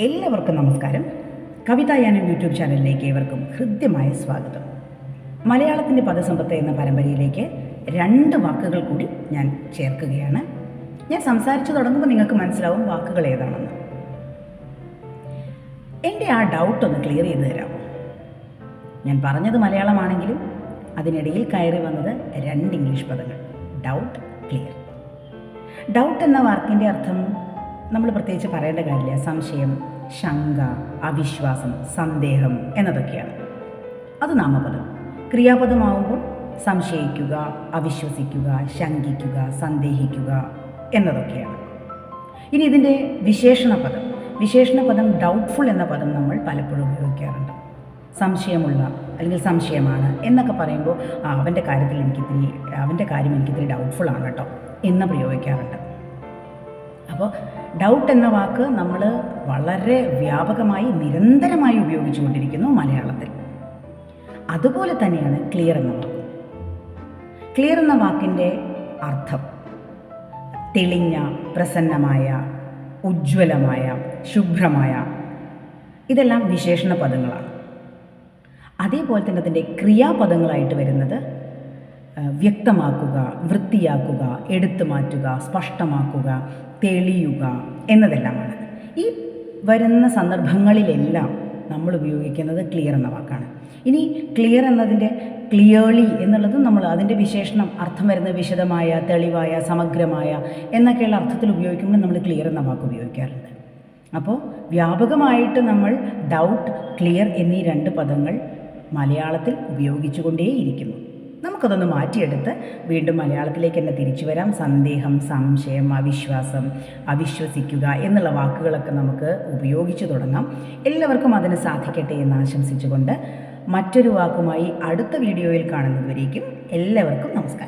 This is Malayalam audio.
എല്ലാവർക്കും നമസ്കാരം. കവിത യാനം യൂട്യൂബ് ചാനലിലേക്ക് ഏവർക്കും ഹൃദ്യമായ സ്വാഗതം. മലയാളത്തിന്റെ പദസമ്പത്ത് എന്ന പരമ്പരയിലേക്ക് രണ്ട് വാക്കുകൾ കൂടി ഞാൻ ചേർക്കുകയാണ്. ഞാൻ സംസാരിച്ചു തുടങ്ങുമ്പോൾ നിങ്ങൾക്ക് മനസ്സിലാവും വാക്കുകൾ ഏതാണെന്ന്. എന്റെ ആ ഡൗട്ട് ഒന്ന് ക്ലിയർ ചെയ്ത് തരാം ഞാൻ പറഞ്ഞത് മലയാളമാണെങ്കിലും അതിനിടയിൽ കയറി വന്നത് രണ്ട് ഇംഗ്ലീഷ് പദങ്ങൾ. ഡൗട്ട് ക്ലിയർ ഡൗട്ട് എന്ന വാക്കിന്റെ അർത്ഥം നമ്മൾ പ്രത്യേകിച്ച് പറയേണ്ട കാര്യമില്ല. സംശയം ശങ്ക അവിശ്വാസം സന്ദേഹം എന്നതൊക്കെയാണ്. അത് നാമപദം. ക്രിയാപദമാവുമ്പോൾ സംശയിക്കുക അവിശ്വസിക്കുക ശങ്കിക്കുക സന്ദേഹിക്കുക എന്നതൊക്കെയാണ്. ഇനി ഇതിന്റെ വിശേഷണ പദം വിശേഷണ പദം ഡൗട്ട്ഫുൾ എന്ന പദം നമ്മൾ പലപ്പോഴും ഉപയോഗിക്കാറുണ്ട്. സംശയമുള്ള അല്ലെങ്കിൽ സംശയമാണ് എന്നൊക്കെ പറയുമ്പോൾ അവന്റെ കാര്യത്തിൽ എനിക്കിത്തിരി അവന്റെ കാര്യം എനിക്കിത്തിരി ഡൗട്ട്ഫുൾ ആണ് കേട്ടോ എന്ന് പ്രയോഗിക്കാറുണ്ട്. അപ്പോൾ ഡൗട്ട് എന്ന വാക്ക് നമ്മൾ വളരെ വ്യാപകമായി നിരന്തരമായി ഉപയോഗിച്ചുകൊണ്ടിരിക്കുന്നു മലയാളത്തിൽ. അതുപോലെ തന്നെയാണ് ക്ലിയർ എന്ന വാക്ക്. ക്ലിയർ എന്ന വാക്കിന്റെ അർത്ഥം തെളിഞ്ഞ പ്രസന്നമായ ഉജ്ജ്വലമായ ശുഭ്രമായ ഇതെല്ലാം വിശേഷണ പദങ്ങളാണ്. അതേപോലെ തന്നെ അതിന്റെ ക്രിയാപദങ്ങളായിട്ട് വരുന്നത് വ്യക്തമാക്കുക വൃത്തിയാക്കുക എടുത്തു മാറ്റുക സ്പഷ്ടമാക്കുക തെളിയുക എന്നതെല്ലാമാണ്. ഈ വരുന്ന സന്ദർഭങ്ങളിലെല്ലാം നമ്മൾ ഉപയോഗിക്കുന്നത് ക്ലിയർ എന്ന വാക്കാണ്. ഇനി ക്ലിയർ എന്നതിന്റെ ക്ലിയർലി എന്നുള്ളത് നമ്മൾ അതിന്റെ വിശേഷണം അർത്ഥം വരുന്നത് വിശദമായ തെളിവായ സമഗ്രമായ എന്നൊക്കെയുള്ള അർത്ഥത്തിൽ ഉപയോഗിക്കുമ്പോൾ നമ്മൾ ക്ലിയർ എന്ന വാക്ക് ഉപയോഗിക്കാറുണ്ട്. അപ്പോൾ വ്യാപകമായിട്ട് നമ്മൾ ഡൗട്ട് ക്ലിയർ എന്നീ രണ്ട് പദങ്ങൾ മലയാളത്തിൽ ഉപയോഗിച്ചുകൊണ്ടേയിരിക്കുന്നു. നമുക്കതൊന്ന് മാറ്റിയെടുത്ത് വീണ്ടും മലയാളത്തിലേക്ക് തന്നെ തിരിച്ചു വരാം. സന്ദേഹം സംശയം അവിശ്വാസം അവിശ്വസിക്കുക എന്നുള്ള വാക്കുകളൊക്കെ നമുക്ക് ഉപയോഗിച്ചു തുടങ്ങാം. എല്ലാവർക്കും അതിന് സാധിക്കട്ടെ എന്ന് ആശംസിച്ചുകൊണ്ട് മറ്റൊരു വാക്കുമായി അടുത്ത വീഡിയോയിൽ കാണുന്നതുവരേക്കും എല്ലാവർക്കും നമസ്കാരം.